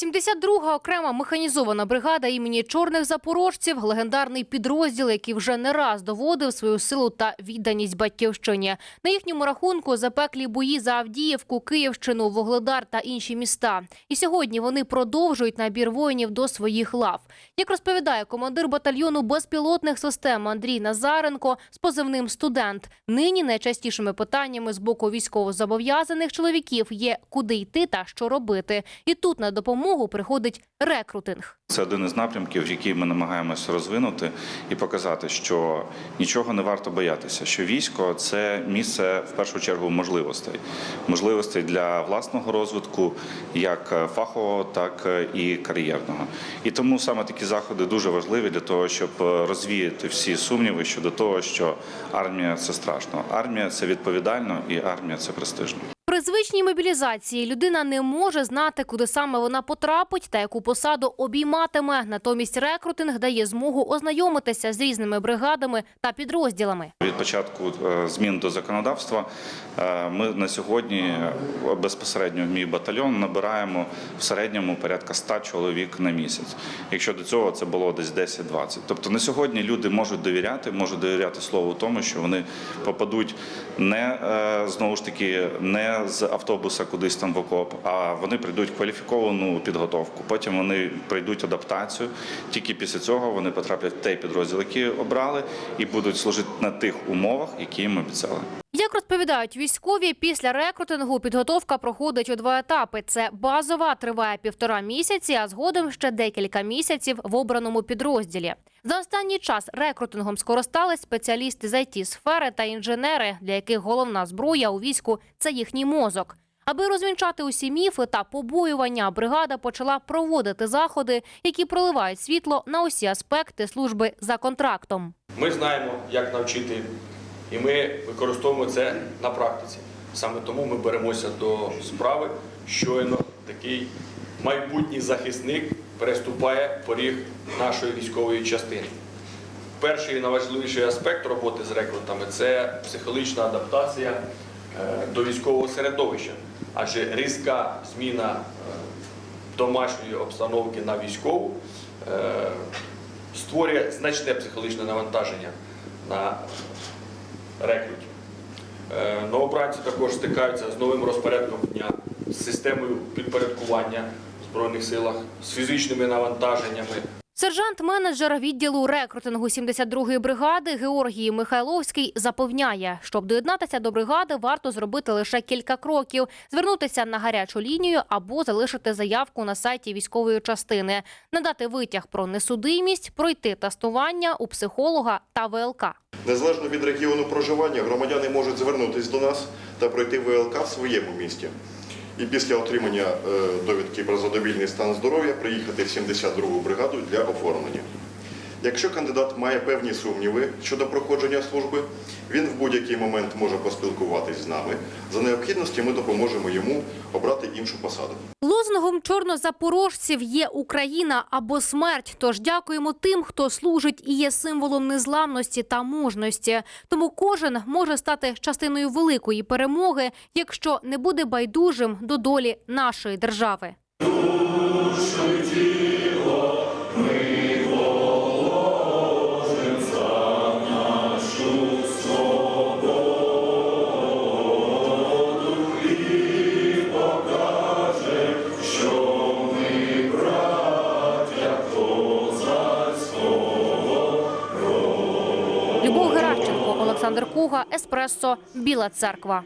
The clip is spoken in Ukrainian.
72-га окрема механізована бригада імені чорних запорожців легендарний підрозділ, який вже не раз доводив свою силу та відданість батьківщині. На їхньому рахунку запеклі бої за Авдіївку, Київщину, Вугледар та інші міста. І сьогодні вони продовжують набір воїнів до своїх лав. Як розповідає командир батальйону безпілотних систем Андрій Назаренко з позивним студент, нині найчастішими питаннями з боку військовозобов'язаних чоловіків є куди йти та що робити. І тут на допомогу приходить рекрутинг. Це один із напрямків, який ми намагаємося розвинути і показати, що нічого не варто боятися. Що військо це місце в першу чергу можливостей, можливостей для власного розвитку, як фахового, так і кар'єрного. І тому саме такі заходи дуже важливі для того, щоб розвіяти всі сумніви щодо того, що армія це страшно. Армія це відповідально, і армія це престижно. Звичній мобілізації людина не може знати, куди саме вона потрапить та яку посаду обійматиме. Натомість рекрутинг дає змогу ознайомитися з різними бригадами та підрозділами. Від початку е, змін до законодавства е, ми на сьогодні е, безпосередньо в мій батальйон набираємо в середньому порядка 100 чоловік на місяць. Якщо до цього це було десь 10-20. Тобто на сьогодні люди можуть довіряти, можуть довіряти слову тому, що вони попадуть не знову ж таки не з автобуса кудись там в окоп, а вони прийдуть кваліфіковану підготовку. Потім вони пройдуть адаптацію. Тільки після цього вони потраплять в той підрозділ, який обрали, і будуть служити на тих умовах, які їм обіцяли. Як розповідають військові, після рекрутингу підготовка проходить у два етапи. Це базова триває півтора місяці, а згодом ще декілька місяців в обраному підрозділі. За останній час рекрутингом скористались спеціалісти з it сфери та інженери, для яких головна зброя у війську це їхній мозок. Аби розвінчати усі міфи та побоювання, бригада почала проводити заходи, які проливають світло на усі аспекти служби за контрактом. Ми знаємо, як навчити, і ми використовуємо це на практиці. Саме тому ми беремося до справи. Щойно такий майбутній захисник переступає поріг нашої військової частини. Перший і найважливіший аспект роботи з рекрутами це психологічна адаптація е, до військового середовища, адже різка зміна е, домашньої обстановки на військову е, створює значне психологічне навантаження на рекрутів. Е, Новобранці також стикаються з новим розпорядком дня, з системою підпорядкування в Збройних силах, з фізичними навантаженнями, Сержант-менеджер відділу рекрутингу 72-ї бригади Георгій Михайловський запевняє, щоб доєднатися до бригади, варто зробити лише кілька кроків: звернутися на гарячу лінію або залишити заявку на сайті військової частини, надати витяг про несудимість, пройти тестування у психолога та ВЛК. Незалежно від регіону проживання, громадяни можуть звернутися до нас та пройти ВЛК в своєму місті. І після отримання е, довідки про задовільний стан здоров'я приїхати в 72-гу бригаду для оформлення. Якщо кандидат має певні сумніви щодо проходження служби, він в будь-який момент може поспілкуватись з нами. За необхідності ми допоможемо йому обрати іншу посаду. Лозунгом чорнозапорожців є Україна або смерть. Тож дякуємо тим, хто служить і є символом незламності та мужності. Тому кожен може стати частиною великої перемоги, якщо не буде байдужим до долі нашої держави. Олександр Куга, Еспресо, Біла Церква.